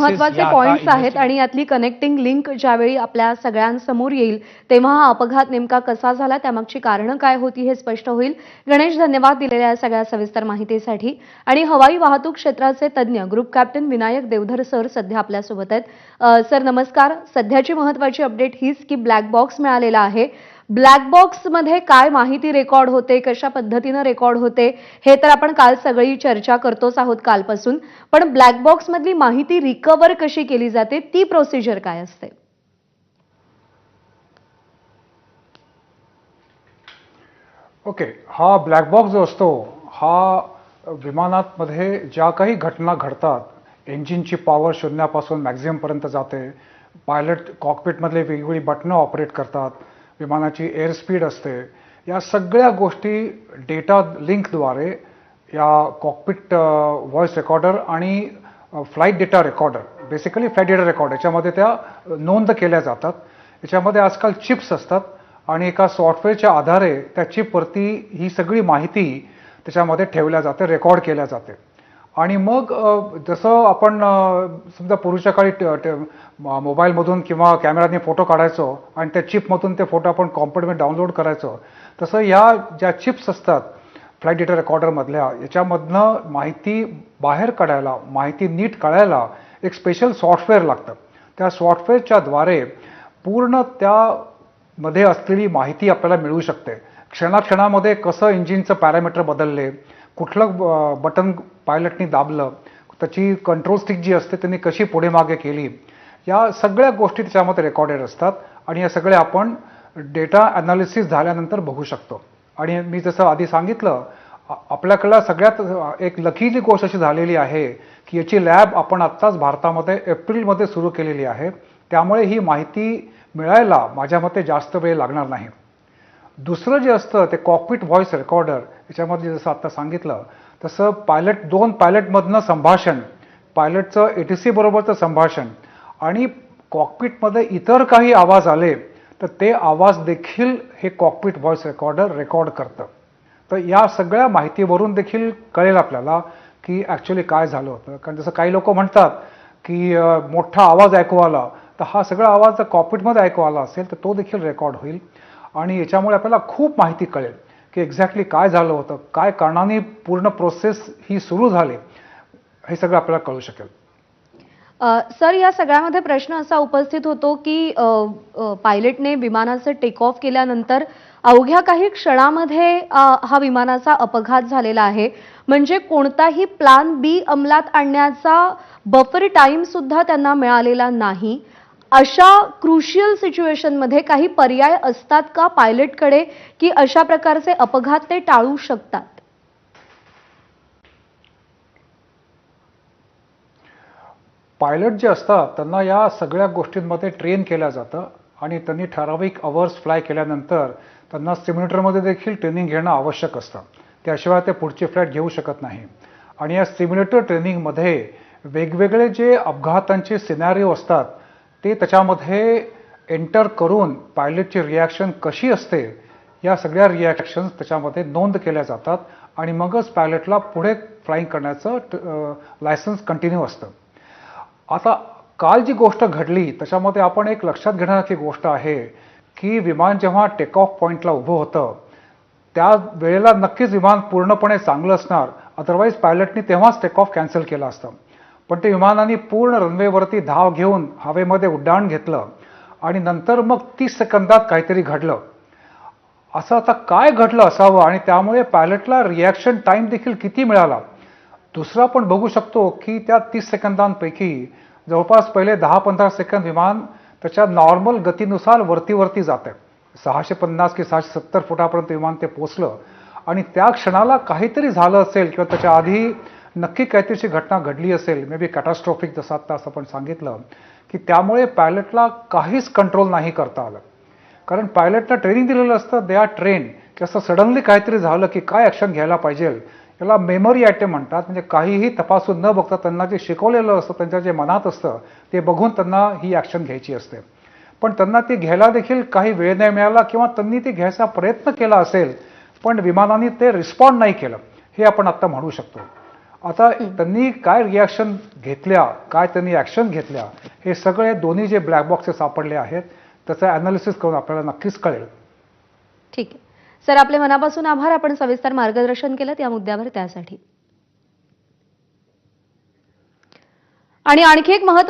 महत्त्वाचे पॉइंट्स आहेत आणि यातली कनेक्टिंग लिंक ज्यावेळी आपल्या सगळ्यांसमोर येईल तेव्हा हा अपघात नेमका कसा झाला त्यामागची कारणं काय होती हे स्पष्ट होईल. गणेश धन्यवाद दिलेल्या या सगळ्या सविस्तर माहितीसाठी. आणि हवाई वाहतूक क्षेत्राचे तज्ज्ञ group captain Vinayak Deodhar sir सध्या आपल्यासोबत आहेत. सर नमस्कार. सध्याची महत्वाची अपडेट हीच की ब्लॅक बॉक्स मिळालेला आहे. ब्लॅक बॉक्समध्ये काय माहिती रेकॉर्ड होते कशा पद्धतीनं रेकॉर्ड होते हे तर आपण काल सगळी चर्चा करतोच आहोत कालपासून. पण ब्लॅक बॉक्समधली माहिती रिकवर कशी केली जाते ती प्रोसिजर काय असते? ओके हा ब्लॅक बॉक्स जो असतो हा विमानातमध्ये ज्या काही घटना घडतात इंजिनची पॉवर शून्यापासून मॅक्झिमपर्यंत जाते पायलट कॉकपिटमधले वेगवेगळी बटणं ऑपरेट करतात विमानाची एअर स्पीड असते. या सगळ्या गोष्टी डेटा लिंकद्वारे या कॉकपिट व्हॉइस रेकॉर्डर आणि flight data recorder basically flight data record याच्यामध्ये त्या नोंद केल्या जातात. याच्यामध्ये आजकाल चिप्स असतात आणि एका सॉफ्टवेअरच्या आधारे त्या चिपवरती ही सगळी माहिती त्याच्यामध्ये ठेवल्या जाते रेकॉर्ड केल्या जाते. आणि मग जसं आपण समजा पूर्वीच्या काळी मोबाईलमधून किंवा कॅमेराने फोटो काढायचो आणि त्या चिपमधून ते फोटो आपण कॉम्प्युटरमध्ये डाउनलोड करायचो तसं ह्या ज्या चिप्स असतात फ्लाईट डेटा रेकॉर्डरमधल्या याच्यामधनं माहिती बाहेर काढायला माहिती नीट काढायला एक स्पेशल सॉफ्टवेअर लागतं. त्या सॉफ्टवेअरच्या द्वारे पूर्ण त्यामध्ये असलेली माहिती आपल्याला मिळू शकते. क्षणाक्षणामध्ये कसं इंजिनचं पॅरामीटर बदलले कुठलं बटन पायलटनी दाबलं त्याची कंट्रोल स्टिक जी असते त्यांनी कशी पुढे मागे केली या सगळ्या गोष्टी त्याच्यामध्ये रेकॉर्डेड असतात आणि या सगळ्या आपण डेटा अनालिसिस झाल्यानंतर बघू शकतो. आणि मी जसं आधी सांगितलं आपल्याकडं सगळ्यात एक लकीली गोष्ट अशी झालेली आहे की याची लॅब आपण आत्ताच भारतामध्ये एप्रिलमध्ये सुरू केलेली आहे. त्यामुळे ही माहिती मिळायला माझ्या मते जास्त वेळ लागणार नाही. दुसरं जे असतं ते कॉकपिट व्हॉइस रेकॉर्डर याच्यामध्ये जसं आत्ता सांगितलं तसं पायलट दोन पायलटमधनं संभाषण पायलटचं ए टी सी बरोबरचं संभाषण आणि कॉकपिटमध्ये इतर काही आवाज आले तर ते आवाज देखील हे कॉकपिट व्हॉइस रेकॉर्डर रेकॉर्ड करतं. तर या सगळ्या माहितीवरून देखील कळेल आपल्याला की ॲक्च्युली काय झालं होतं. कारण जसं काही लोक म्हणतात की मोठा आवाज ऐकू आला तर हा सगळा आवाज जर कॉकपिटमध्ये ऐकू आला असेल तर तो देखील रेकॉर्ड होईल. आणि याच्यामुळे आपल्याला खूप माहिती कळेल की एक्झॅक्टली काय झालं होतं काय कारणाने पूर्ण प्रोसेस ही सुरू झाली हे सगळं आपल्याला कळू शकेल. सर या सगळ्यामध्ये प्रश्न असा उपस्थित होतो की पायलटने विमानाचं टेक ऑफ केल्यानंतर अवघ्या काही क्षणामध्ये हा विमानाचा अपघात झालेला आहे. म्हणजे कोणताही प्लान बी अंमलात आणण्याचा बफर टाईम सुद्धा त्यांना मिळालेला नाही. अशा क्रुशियल सिच्युएशनमध्ये काही पर्याय असतात का पायलटकडे की अशा प्रकारचे अपघात ते टाळू शकतात? पायलट जे असतात त्यांना या सगळ्या गोष्टींमध्ये ट्रेन केलं जातं आणि त्यांनी ठराविक अवर्स फ्लाय केल्यानंतर त्यांना सिम्युलेटरमध्ये देखील ट्रेनिंग घेणं आवश्यक असतं. त्याशिवाय ते पुढची फ्लाईट घेऊ शकत नाही. आणि या सिम्युलेटर ट्रेनिंगमध्ये वेगवेगळे जे अपघातांचे सिनॅरिओ असतात ते त्याच्यामध्ये एंटर करून पायलटची रिॲक्शन कशी असते या सगळ्या रिॲक्शन्स त्याच्यामध्ये नोंद केल्या जातात आणि मगच पायलटला पुढे फ्लाईंग करण्याचं लायसन्स कंटिन्यू असतं. आता काल जी गोष्ट घडली त्याच्यामध्ये आपण एक लक्षात घेण्यासारखी गोष्ट आहे की विमान जेव्हा टेक ऑफ पॉईंटला उभं होतं त्या वेळेला नक्कीच विमान पूर्णपणे चांगलं असणार अदरवाईज पायलटनी तेव्हाच टेक ऑफ कॅन्सल केलं असतं. पण ते विमानाने पूर्ण रनवेवरती धाव घेऊन हवेमध्ये उड्डाण घेतलं आणि नंतर मग तीस सेकंदात काहीतरी घडलं. असं आता काय घडलं असावं आणि त्यामुळे पायलटला रिॲक्शन टाईम देखील किती मिळाला? दुसरा आपण बघू शकतो की त्या तीस सेकंदांपैकी जवळपास पहिले दहा पंधरा सेकंद विमान त्याच्या नॉर्मल गतीनुसार वरती वरती जात. आहे सहाशे पन्नास की सहाशे सत्तर फुटापर्यंत विमान ते पोचलं आणि त्या क्षणाला काहीतरी झालं असेल किंवा त्याच्या आधी नक्की काहीतरीची घटना घडली असेल मे बी कॅटास्ट्रॉफिक जसं आत्ता असं आपण सांगितलं की त्यामुळे पायलटला काहीच कंट्रोल नाही करता आलं. कारण पायलटला ट्रेनिंग दिलेलं असतं दे आर ट्रेन की असं सडनली काहीतरी झालं की काय ॲक्शन घ्यायला पाहिजे. याला मेमरी आयटम म्हणतात म्हणजे काहीही तपासून न बघता त्यांना जे शिकवलेलं असतं त्यांच्या जे मनात असतं ते बघून त्यांना ही ॲक्शन घ्यायची असते. पण त्यांना ती घ्यायला देखील काही वेळ नाही मिळाला किंवा त्यांनी ती घ्यायचा प्रयत्न केला असेल पण विमानाने ते रिस्पॉन्ड नाही केलं. हे आपण आत्ता म्हणू शकतो. आता त्यांनी काय रिॲक्शन घेतल्या काय त्यांनी ॲक्शन घेतल्या हे सगळे दोन्ही जे ब्लॅक बॉक्सेस सापडले आहेत त्याचं अनालिसिस करून आपल्याला नक्कीच कळेल. ठीक आहे. सर आपले मनापासून आभार. आपण सविस्तर मार्गदर्शन केलं या मुद्द्यावर त्यासाठी. आणि आणखी एक महत्त्व